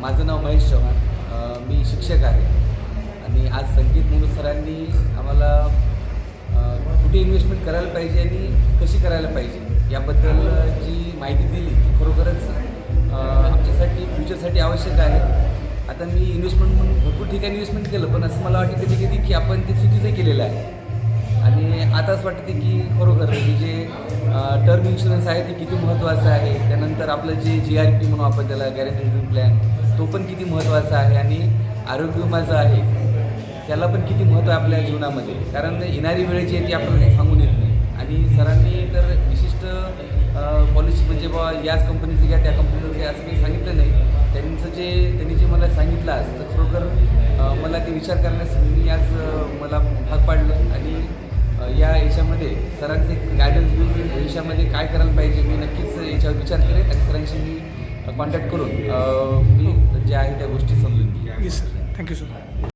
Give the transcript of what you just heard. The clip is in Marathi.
माझं नाव महेश चव्हाण. मी शिक्षक आहे. आणि आज संगीत मुलं सरांनी आम्हाला कुठे इन्व्हेस्टमेंट करायला पाहिजे आणि कशी करायला पाहिजे याबद्दल जी माहिती दिली ती खरोखरच आमच्यासाठी फ्युचरसाठी आवश्यक आहे. आता मी इन्व्हेस्टमेंट म्हणून भरपूर ठिकाणी इन्व्हेस्टमेंट केलं पण असं मला वाटतं कधी कधी की आपण ते चुकीचं केलेलं आहे. आणि आता असं वाटते की खरोखर म्हणजे जे टर्म इन्शुरन्स आहे ते किती महत्त्वाचं आहे. त्यानंतर आपलं जे जी आर पी म्हणून आपण त्याला गॅरंटी प्लॅन तो पण किती महत्त्वाचा आहे आणि आरोग्य विमाचा आहे त्याला पण किती महत्त्व आहे आपल्या जीवनामध्ये. कारण येणारी वेळ जी आहे ती आपल्याला काही सांगून येत नाही. आणि सरांनी तर विशिष्ट पॉलिसी म्हणजे बा याच कंपनीचं घ्या त्या कंपनीचं घ्या असं काही सांगितलं नाही. त्यांचं जे त्यांनी जे मला सांगितलं आज तर खरोखर मला ते विचार करण्यास मी आज सरांचे गायडन्स घेऊन मी भविष्यामध्ये काय करायला पाहिजे मी नक्कीच याच्यावर विचार करेन आणि सरांशी मी कॉन्टॅक्ट करून मी जे आहे त्या गोष्टी समजून घेईन. Yes sir thank you sir